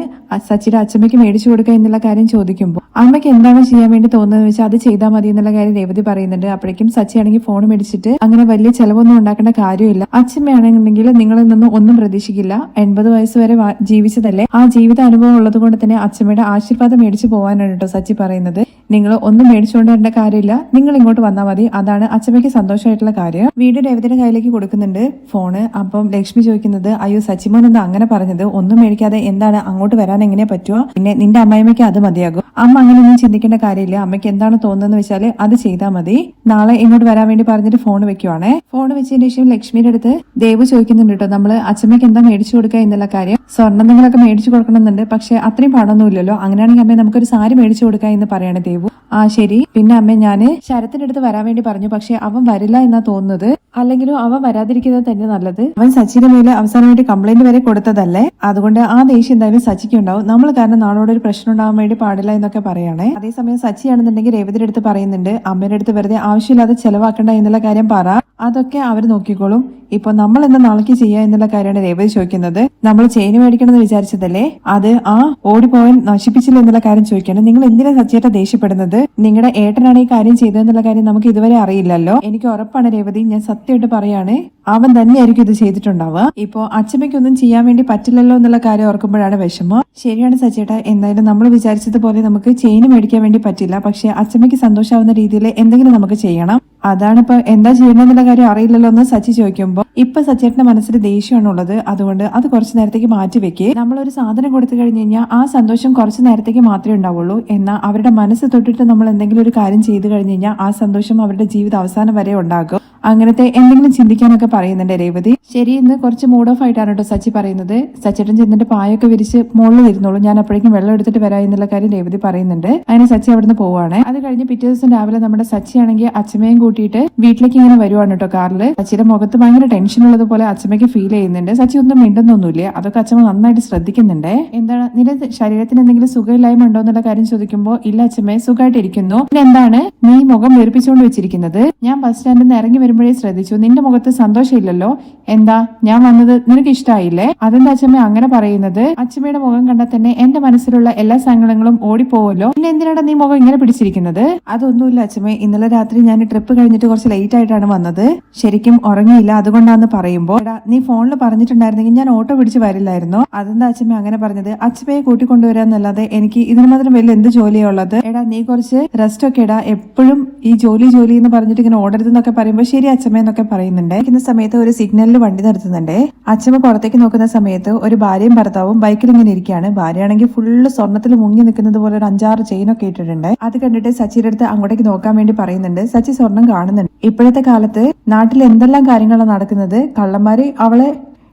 സച്ചിയുടെ അച്ഛമ്മയ്ക്ക് മേടിച്ചു കൊടുക്കുക എന്നുള്ള കാര്യം ചോദിക്കുമ്പോൾ അമ്മയ്ക്ക് എന്താണ് ചെയ്യാൻ വേണ്ടി തോന്നുന്നത് വെച്ചാൽ അത് ചെയ്താൽ മതി എന്നുള്ള കാര്യം രേവതി പറയുന്നുണ്ട്. അപ്പോഴേക്കും സച്ചി ആണെങ്കിൽ ഫോൺ മേടിച്ചിട്ട് അങ്ങനെ വലിയ ചെലവൊന്നും ഉണ്ടാക്കേണ്ട കാര്യമില്ല. അച്ഛമ്മയാണെന്നുണ്ടെങ്കിൽ നിങ്ങളിൽ നിന്നും ഒന്നും പ്രതീക്ഷിക്കില്ല. എൺപത് വയസ്സ് വരെ ജീവിച്ചതല്ലേ? ആ ജീവിത അനുഭവം ഉള്ളത് കൊണ്ട് തന്നെ അച്ഛമ്മയുടെ ആശീർവാദം മേടിച്ചു പോകാനാണ് കേട്ടോ സച്ചി പറയുന്നത്. നിങ്ങൾ ഒന്നും മേടിച്ചുകൊണ്ട് വരേണ്ട കാര്യമില്ല. നിങ്ങൾ ഇങ്ങോട്ട് വന്നാൽ മതി. അതാണ് അച്ഛമ്മയ്ക്ക് സന്തോഷമായിട്ടുള്ള കാര്യം. വീട് രേവതിയുടെ കയ്യിലേക്ക് കൊടുക്കുന്നുണ്ട് ഫോണ്. അപ്പം ലക്ഷ്മി ചോദിക്കുന്നത് അയ്യോ സച്ചിമോൻ എന്താ അങ്ങനെ പറഞ്ഞത്? ഒന്നും മേടിക്കാതെ എന്താണ് അങ്ങോട്ട് വരാൻ എങ്ങനെ പറ്റുമോ പിന്നെ നിന്റെ അമ്മായിമ്മയ്ക്ക് അത് മതിയാകും. അമ്മ അങ്ങനെ ഒന്നും ചിന്തിക്കേണ്ട കാര്യമില്ല. അമ്മയ്ക്ക് എന്താണ് തോന്നുന്നത് വെച്ചാൽ അത് ചെയ്താൽ മതി. നാളെ ഇങ്ങോട്ട് വരാൻ വേണ്ടി പറഞ്ഞിട്ട് ഫോൺ വെക്കുവാണേ. ഫോൺ വെച്ചതിന് ശേഷം ലക്ഷ്മിയുടെ അടുത്ത് ദേവ് ചോദിക്കുന്നുണ്ട് കേട്ടോ. നമ്മൾ അച്ഛമ്മയ്ക്ക് എന്താ മേടിച്ചു കൊടുക്കുക എന്നുള്ള കാര്യം. സ്വർണം എന്തെങ്കിലുമൊക്കെ മേടിച്ചു കൊടുക്കണമെന്നുണ്ട്. പക്ഷെ അത്രയും പണമൊന്നും ഇല്ലല്ലോ. അങ്ങനെയാണെങ്കിൽ അമ്മയെ നമുക്കൊരു സാരി മേടിച്ചു കൊടുക്കുക എന്ന് പറയാണ് ദേവു. ആ ശരി. പിന്നെ അമ്മ ഞാൻ ശരത്തിന്റെ അടുത്ത് വരാൻ വേണ്ടി പറഞ്ഞു. പക്ഷെ അവൻ വരില്ല എന്നാ തോന്നുന്നത്. അല്ലെങ്കിലും അവൻ വരാതിരിക്കുന്നത് തന്നെ നല്ലത്. അവൻ സച്ചിന്റെ മേലെ അവസാനമായിട്ട് കംപ്ലൈന്റ് വരെ കൊടുത്തതല്ലേ? അതുകൊണ്ട് ആ ദേഷ്യം എന്തായാലും സച്ചിക്ക് ഉണ്ടാവും. നമ്മൾ കാരണം നാളോട് ഒരു പ്രശ്നം ഉണ്ടാവാൻ വേണ്ടി പാടില്ല എന്നൊക്കെ പറയണേ. അതേസമയം സച്ചിയാണെന്നുണ്ടെങ്കിൽ രേവതിയുടെ അടുത്ത് പറയുന്നുണ്ട് അമ്മയുടെ അടുത്ത് വെറുതെ ആവശ്യമില്ലാതെ ചെലവാക്കണ്ട എന്നുള്ള കാര്യം പറ. അതൊക്കെ അവർ നോക്കിക്കോളും. ഇപ്പൊ നമ്മൾ എന്താ നാളേക്ക് ചെയ്യുക എന്നുള്ള കാര്യമാണ് രേവതി ചോദിക്കുന്നത്. നമ്മൾ ചെയിന് മേടിക്കണമെന്ന് വിചാരിച്ചതല്ലേ? അത് ആ ഓടിപ്പോയൻ നശിപ്പിച്ചില്ല എന്നുള്ള കാര്യം ചോദിക്കണം. നിങ്ങൾ എന്തിനാ സച്ചിയേട്ട ദേഷ്യപ്പെടുന്നത്? നിങ്ങളുടെ ഏട്ടനാണ് ഈ കാര്യം ചെയ്തതെന്നുള്ള കാര്യം നമുക്ക് ഇതുവരെ അറിയില്ലല്ലോ. എനിക്ക് ഉറപ്പാണ് രേവതി ഞാൻ സത്യമായിട്ട് പറയാണ്. അവൻ തന്നെയായിരിക്കും ഇത് ചെയ്തിട്ടുണ്ടാവുക. ഇപ്പോ അച്ഛമ്മയ്ക്കൊന്നും ചെയ്യാൻ വേണ്ടി പറ്റില്ലല്ലോ എന്നുള്ള കാര്യം ഓർക്കുമ്പോഴാണ് വിഷമം. ശരിയാണ് സച്ചേട്ട എന്തായാലും നമ്മൾ വിചാരിച്ചതുപോലെ നമുക്ക് ചെയിന് മേടിക്കാൻ വേണ്ടി പറ്റില്ല. പക്ഷെ അച്ഛമ്മയ്ക്ക് സന്തോഷാവുന്ന രീതിയിൽ എന്തെങ്കിലും നമുക്ക് ചെയ്യണം. അതാണ് ഇപ്പൊ എന്താ ചെയ്യണമെന്നുള്ള കാര്യം അറിയില്ലല്ലോ എന്ന് സച്ചി ചോദിക്കുമ്പോ ഇപ്പൊ സച്ചേട്ടന്റെ മനസ്സിൽ ദേഷ്യമാണുള്ളത്. അതുകൊണ്ട് അത് കുറച്ചു നേരത്തേക്ക് മാറ്റി വെക്കേ. നമ്മളൊരു സാധനം കൊടുത്തു കഴിഞ്ഞു കഴിഞ്ഞാൽ ആ സന്തോഷം കുറച്ചു നേരത്തേക്ക് മാത്രമേ ഉണ്ടാവുള്ളൂ. എന്നാൽ അവരുടെ മനസ്സ് തൊട്ടിട്ട് നമ്മൾ എന്തെങ്കിലും ഒരു കാര്യം ചെയ്തു കഴിഞ്ഞു കഴിഞ്ഞാൽ ആ സന്തോഷം അവരുടെ ജീവിത അവസാനം വരെ ഉണ്ടാകും. അങ്ങനത്തെ എന്തെങ്കിലും ചിന്തിക്കാനൊക്കെ പറയുന്നുണ്ട് രേവതി. ശരി ഇന്ന് കുറച്ച് മൂഡ് ഓഫ് ആയിട്ടാണ് കേട്ടോ സച്ചി പറയുന്നത്. സച്ചേട്ടൻ ചെന്നിട്ട് പായൊക്കെ വിരിച്ച് മുകളിൽ ഇരുന്നോളൂ. ഞാൻ അപ്പോഴേക്കും വെള്ളം എടുത്തിട്ട് വരാം എന്നുള്ള കാര്യം രേവതി പറയുന്നുണ്ട്. അതിന് സച്ചി അവിടുന്ന് പോവാണ്. അത് കഴിഞ്ഞ് പിറ്റേ ദിവസം രാവിലെ നമ്മുടെ സച്ചി ആണെങ്കിൽ അച്ഛമ്മയും കൂട്ടിയിട്ട് വീട്ടിലേക്ക് ഇങ്ങനെ വരുവാണ് കേട്ടോ കാറിൽ സച്ചിയുടെ മുഖത്ത് ഭയങ്കര ടെൻഷൻ ഉള്ളത് പോലെ അച്ഛമ്മയ്ക്ക് ഫീൽ ചെയ്യുന്നുണ്ട്. സച്ചി ഒന്നും മിണ്ടുന്നൊന്നുമില്ല. അതൊക്കെ അച്ഛമ്മ നന്നായിട്ട് ശ്രദ്ധിക്കുന്നുണ്ട്. എന്താണ് നിന്റെ ശരീരത്തിന് എന്തെങ്കിലും സുഖമില്ലായ്മ ഉണ്ടോ എന്നുള്ള കാര്യം ചോദിക്കുമ്പോൾ ഇല്ല അച്ഛമ്മേ സുഖമായിട്ടിരിക്കുന്നു പിന്നെ എന്താണ്? നീ മുഖം വീർപ്പിച്ചുകൊണ്ട് വെച്ചിരിക്കുന്നത്. ഞാൻ ബസ് സ്റ്റാൻഡിൽ നിന്ന് ഇറങ്ങി വരുമ്പോഴേ ശ്രദ്ധിച്ചു. നിന്റെ മുഖത്ത് സന്തോഷമില്ലല്ലോ? എന്താ? ഞാൻ വന്നത് നിനക്ക് ഇഷ്ടമായില്ലേ അതെന്താ അച്ഛമ്മ അങ്ങനെ പറയുന്നത്? അച്ഛമ്മയുടെ മുഖം കണ്ടാൽ തന്നെ എന്റെ മനസ്സിലുള്ള എല്ലാ സങ്കടങ്ങളും ഓടിപ്പോവല്ലോ? പിന്നെ എന്തിനാണ് നീ മുഖം ഇങ്ങനെ പിടിച്ചിരിക്കുന്നത്? അതൊന്നുമില്ല അച്ഛമ്മ ഇന്നലെ രാത്രി ഞാൻ ട്രിപ്പ് കഴിഞ്ഞിട്ട് കുറച്ച് ലേറ്റ് ആയിട്ടാണ് വന്നത്. ശരിക്കും ഉറങ്ങിയില്ല. അതുകൊണ്ടാന്ന് പറയുമ്പോ എടാ നീ ഫോണിൽ പറഞ്ഞിട്ടുണ്ടായിരുന്നെങ്കിൽ ഞാൻ ഓട്ടോ പിടിച്ച് വരില്ലായിരുന്നോ? അതെന്താ അച്ഛമ്മ അങ്ങനെ പറഞ്ഞത്? അച്ഛമ്മയെ കൂട്ടിക്കൊണ്ടുവരാന്നല്ലാതെ എനിക്ക് ഇതിന് മാത്രം വലിയ എന്ത് ജോലിയാ ഉള്ളത്? എടാ നീ കുറച്ച് റെസ്റ്റ് ഒക്കെ ഇടാ. എപ്പോഴും ഈ ജോലി ജോലി എന്ന് പറഞ്ഞിട്ട് ഇങ്ങനെ ഓടരുതെന്നൊക്കെ പറയുമ്പോൾ ശരി അച്ഛമ്മ എന്നൊക്കെ പറയുന്നുണ്ട്. ഇരിക്കുന്ന സമയത്ത് ഒരു സിഗ്നലിൽ വണ്ടി നിർത്തുന്നുണ്ട്. അച്ഛമ്മ പുറത്തേക്ക് നോക്കുന്ന സമയത്ത് ഒരു ഭാര്യയും ഭർത്താവും ബൈക്കിൽ ഇങ്ങനെ ഇരിക്കുകയാണ്. ഭാര്യയാണെങ്കിൽ ഫുള്ള് സ്വർണത്തിൽ മുങ്ങി നിൽക്കുന്നത് പോലെ ഒരു അഞ്ചാറ് ചെയിനൊക്കെ ഇട്ടിട്ടുണ്ട്. അത് കണ്ടിട്ട് സച്ചിയുടെ അടുത്ത് അങ്ങോട്ടേക്ക് നോക്കാൻ വേണ്ടി പറയുന്നുണ്ട്. സച്ചി സ്വർണം കാണുന്നുണ്ട്. ഇപ്പോഴത്തെ കാലത്ത് നാട്ടിൽ എന്തെല്ലാം കാര്യങ്ങളാണ് നടക്കുന്നത്? കള്ളന്മാര് അവളെ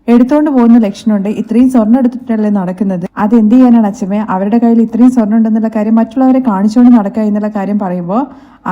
എടുത്തോണ്ട് പോകുന്ന ലക്ഷണമുണ്ട്. ഇത്രയും സ്വർണം എടുത്തിട്ടല്ലേ നടക്കുന്നത്. അത് എന്ത് ചെയ്യാനാണ് അച്ഛമ്മ? അവരുടെ കയ്യിൽ ഇത്രയും സ്വർണം ഉണ്ടെന്നുള്ള കാര്യം മറ്റുള്ളവരെ കാണിച്ചുകൊണ്ട് നടക്കുക എന്നുള്ള കാര്യം പറയുമ്പോൾ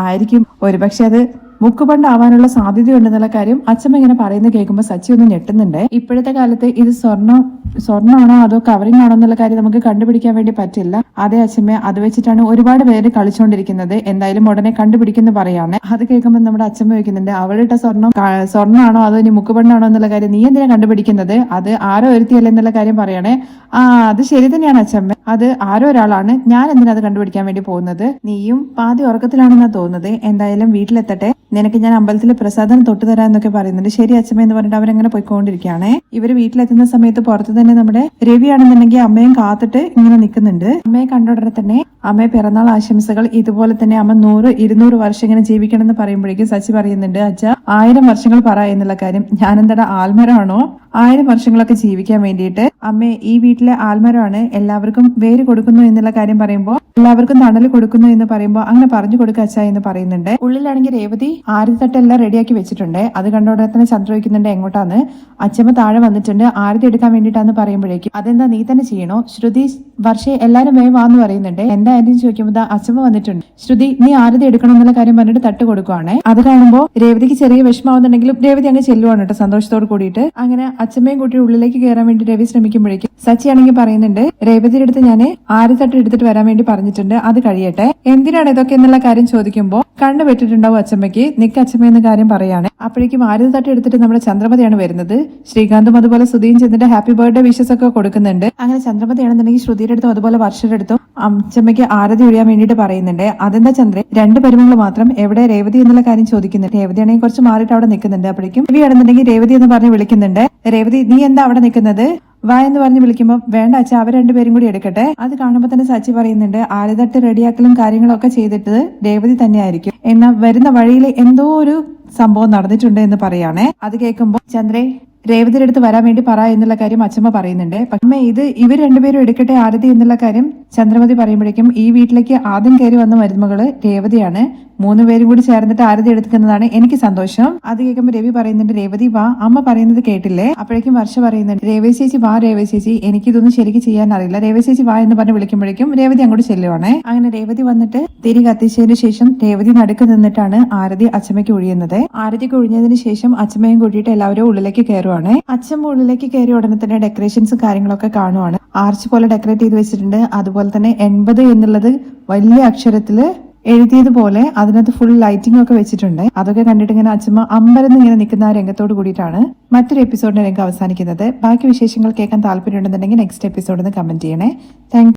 ആയിരിക്കും ഒരുപക്ഷെ അത് മുക്കുപണ്ട് ആവാനുള്ള സാധ്യതയുണ്ടെന്നുള്ള കാര്യം അച്ഛമ്മ ഇങ്ങനെ പറയുന്നത് കേൾക്കുമ്പോൾ സച്ചി ഒന്ന് ഞെട്ടുന്നുണ്ട്. ഇപ്പോഴത്തെ കാലത്ത് ഇത് സ്വർണം സ്വർണമാണോ അതോ കവറിംഗ് ആണോ എന്നുള്ള കാര്യം നമുക്ക് കണ്ടുപിടിക്കാൻ വേണ്ടി പറ്റില്ല. അതേ അച്ഛമ്മ അത് വെച്ചിട്ടാണ് ഒരുപാട് പേര് കളിച്ചുകൊണ്ടിരിക്കുന്നത് എന്തായാലും ഉടനെ കണ്ടുപിടിക്കുന്നു പറയാണ്. അത് കേൾക്കുമ്പോൾ നമ്മുടെ അച്ഛമ്മ വയ്ക്കുന്നുണ്ട് അവളിട്ട സ്വർണം സ്വർണമാണോ അതോ ഇനി മുക്കുപണ്ണാണോ എന്നുള്ള കാര്യം നീ എന്തിനാ കണ്ടുപിടിക്കുന്നത്? അത് ആരോ ഒരുത്തിയല്ല എന്നുള്ള കാര്യം പറയണേ. ആ അത് ശരി തന്നെയാണ് അച്ഛമ്മ അത് ആരോ ഒരാളാണ്. ഞാൻ എന്തിനാ അത് കണ്ടുപിടിക്കാൻ വേണ്ടി പോകുന്നത്? നീയും പാതി ഉറക്കത്തിലാണെന്നാ തോന്നുന്നത്. എന്തായാലും വീട്ടിലെത്തട്ടെ. നിനക്ക് ഞാൻ അമ്പലത്തിലെ പ്രസാദം തൊട്ട് തരാം എന്നൊക്കെ പറയുന്നുണ്ട്. ശരി അച്ഛമ്മ എന്ന് പറഞ്ഞിട്ട് അവരങ്ങനെ പോയിക്കൊണ്ടിരിക്കുകയാണ്. ഇവർ വീട്ടിലെത്തുന്ന സമയത്ത് പുറത്ത് തന്നെ നമ്മുടെ രവിയാണെന്നുണ്ടെങ്കിൽ അമ്മയും കാത്തിട്ട് ഇങ്ങനെ നിൽക്കുന്നുണ്ട്. അമ്മയെ കണ്ടുടനെ തന്നെ അമ്മയെ പിറന്നാൾ ആശംസകൾ. ഇതുപോലെ തന്നെ അമ്മ നൂറ് ഇരുന്നൂറ് വർഷം ഇങ്ങനെ ജീവിക്കണം എന്ന് പറയുമ്പോഴേക്കും സച്ചി പറയുന്നുണ്ട് അച്ഛ ആയിരം വർഷങ്ങൾ പറ എന്നുള്ള കാര്യം. ഞാനെന്താ ആൽമരമാണോ? ആയിരം വർഷങ്ങളൊക്കെ ജീവിക്കാൻ വേണ്ടിയിട്ട്. അമ്മ ഈ വീട്ടിലെ ആൽമരമാണ് എല്ലാവർക്കും വേര് കൊടുക്കുന്നു എന്നുള്ള കാര്യം പറയുമ്പോൾ എല്ലാവർക്കും തണൽ കൊടുക്കുന്നു എന്ന് പറയുമ്പോൾ അങ്ങനെ പറഞ്ഞു കൊടുക്കുക അച്ഛ എന്ന് പറയുന്നുണ്ട്. ഉള്ളിലാണെങ്കിൽ രേവതി ആരതിത്തട്ടെല്ലാം റെഡിയാക്കി വെച്ചിട്ടുണ്ട്. അത് കണ്ട ഉടനെ തന്നെ ചന്ദ്ര വയ്ക്കുന്നുണ്ട് എങ്ങോട്ടാന്ന്? അച്ഛമ്മ താഴെ വന്നിട്ടുണ്ട് ആരതി എടുക്കാൻ വേണ്ടിയിട്ടാന്ന് പറയുമ്പോഴേക്കും. അതെന്താ നീ തന്നെ ചെയ്യണോ? ശ്രുതി വർഷേ എല്ലാരും വേഗം വാന്ന് പറയുന്നുണ്ട്. എന്താ ആന്റി ചോദിക്കുമ്പോൾ അച്ഛമ്മ വന്നിട്ടുണ്ട്. ശ്രുതി നീ ആരതി എടുക്കണം എന്നുള്ള കാര്യം പറഞ്ഞിട്ട് തട്ട് കൊടുക്കുവാണേ. അത് കാണുമ്പോൾ രേവതിക്ക് ചെറിയ വിഷമാവുന്നുണ്ടെങ്കിലും രേവതി അങ്ങ് ചെല്ലുവാണ് കേട്ടോ സന്തോഷത്തോട് കൂടിയിട്ട്. അങ്ങനെ അച്ഛമ്മയും കൂട്ടി ഉള്ളിലേക്ക് കയറാൻ വേണ്ടി രവി ശ്രമിക്കുമ്പോഴേക്കും സച്ചി ആണെങ്കിൽ പറയുന്നുണ്ട് രേവതിയുടെ അടുത്ത് ഞാൻ ആര് തട്ട് എടുത്തിട്ട് വരാൻ വേണ്ടി പറഞ്ഞിട്ടുണ്ട്. അത് കഴിയട്ടെ. എന്തിനാണ് ഇതൊക്കെ എന്നുള്ള കാര്യം ചോദിക്കുമ്പോൾ കണ്ണു വെട്ടിട്ടുണ്ടാവും അച്ഛമ്മയ്ക്ക്. നിക്ക് അച്ഛമ്മ എന്ന കാര്യം പറയാണ്. അപ്പോഴേക്കും ആരതി തട്ട് എടുത്തിട്ട് നമ്മുടെ ചന്ദ്രമതിയാണ് വരുന്നത്. ശ്രീകാന്തും അതുപോലെ സുധീൻ ചെന്നിട്ട് ഹാപ്പി ബർത്ത്ഡേ വിഷസ് ഒക്കെ കൊടുക്കുന്നുണ്ട്. അങ്ങനെ ചന്ദ്രമതിയാണെന്നുണ്ടെങ്കിൽ ശ്രുതിയുടെ അടുത്തും അതുപോലെ വർഷയുടെ അടുത്തും അച്ഛമ്മയ്ക്ക് ആരതി ഒഴിയാൻ വേണ്ടിയിട്ട് പറയുന്നുണ്ട്. അതെന്താ ചന്ദ്രൻ രണ്ട് പരിമങ്ങൾ മാത്രം എവിടെ രേവതി എന്നുള്ള കാര്യം ചോദിക്കുന്നുണ്ട്. രേവതിയാണെങ്കിൽ കുറച്ച് മാറിയിട്ട് അവിടെ നിൽക്കുന്നുണ്ട്. അപ്പോഴേക്കും രവി ആണെന്നുണ്ടെങ്കിൽ രേവതി എന്ന് പറഞ്ഞ് വിളിക്കുന്നുണ്ട്. രേവതി നീ എന്താ അവിടെ നിൽക്കുന്നത്? വാ എന്ന് പറഞ്ഞ് വിളിക്കുമ്പോൾ വേണ്ട അച്ഛ അവർ രണ്ടുപേരും കൂടി എടുക്കട്ടെ. അത് കാണുമ്പോൾ തന്നെ സച്ചി പറയുന്നുണ്ട് ആരതട്ട് റെഡിയാക്കലും കാര്യങ്ങളൊക്കെ ചെയ്തിട്ട് രേവതി തന്നെയായിരിക്കും. എന്നാൽ വരുന്ന വഴിയിൽ എന്തോ ഒരു സംഭവം നടന്നിട്ടുണ്ട് എന്ന് പറയാണേ. അത് കേൾക്കുമ്പോൾ ചന്ദ്രേ രേവതിയുടെ അടുത്ത് വരാൻ വേണ്ടി പറ എന്നുള്ള കാര്യം അച്ഛമ്മ പറയുന്നുണ്ട്. പക്ഷേ ഇത് ഇവർ രണ്ടുപേരും എടുക്കട്ടെ ആരതി എന്നുള്ള കാര്യം ചന്ദ്രമതി പറയുമ്പോഴേക്കും ഈ വീട്ടിലേക്ക് ആദ്യം കയറി വന്ന മരുമകൾ രേവതിയാണ്. മൂന്ന് പേരും കൂടി ചേർന്നിട്ട് ആരതി എടുക്കുന്നതാണ് എനിക്ക് സന്തോഷം. അത് കേൾക്കുമ്പോൾ രവി പറയുന്നുണ്ട് രേവതി വാ. അമ്മ പറയുന്നത് കേട്ടില്ലേ? അപ്പോഴേക്കും വർഷ പറയുന്നുണ്ട് രേവതി ചേച്ചി വാ രേവതി ചേച്ചി. എനിക്കിതൊന്നും ശരിക്കും ചെയ്യാൻ അറിയില്ല. രേവതി ചേച്ചി വാ എന്ന് പറഞ്ഞ് വിളിക്കുമ്പോഴേക്കും രേവതി അങ്ങോട്ട് ചെല്ലുവാണേ. അങ്ങനെ രേവതി വന്നിട്ട് തിരി കത്തിച്ചതിന് ശേഷം രേവതി നടുക്ക് നിന്നിട്ടാണ് ആരതി അച്ഛമ്മയ്ക്ക് ഒഴിയുന്നത്. ആരതിക്ക് ഒഴിഞ്ഞതിന് ശേഷം അച്ഛമ്മയും കൂടിയിട്ട് എല്ലാവരും ഉള്ളിലേക്ക് കയറുവാണ് അച്ഛൻ മുകളിലേക്ക് കയറിയ ഉടനെ തന്നെ ഡെക്കറേഷൻസും കാര്യങ്ങളൊക്കെ കാണുവാണ്. ആർച്ച് പോലെ ഡെക്കറേറ്റ് ചെയ്ത് വെച്ചിട്ടുണ്ട്. അതുപോലെ തന്നെ എൺപത് എന്നുള്ളത് വലിയ അക്ഷരത്തിൽ എഴുതിയതുപോലെ അതിനകത്ത് ഫുൾ ലൈറ്റിംഗ് ഒക്കെ വെച്ചിട്ടുണ്ട്. അതൊക്കെ കണ്ടിട്ട് ഇങ്ങനെ അച്ഛമ്മ അമ്പരന്ന് ഇങ്ങനെ നിൽക്കുന്ന ആ രംഗത്തോട് കൂടിയിട്ടാണ് മറ്റൊരു എപ്പിസോഡിന്റെ രംഗം അവസാനിക്കുന്നത്. ബാക്കി വിശേഷങ്ങൾ കേൾക്കാൻ താല്പര്യമുണ്ടെന്നുണ്ടെങ്കിൽ നെക്സ്റ്റ് എപ്പിസോഡിൽ നിന്ന് കമന്റ് ചെയ്യണേ. താങ്ക്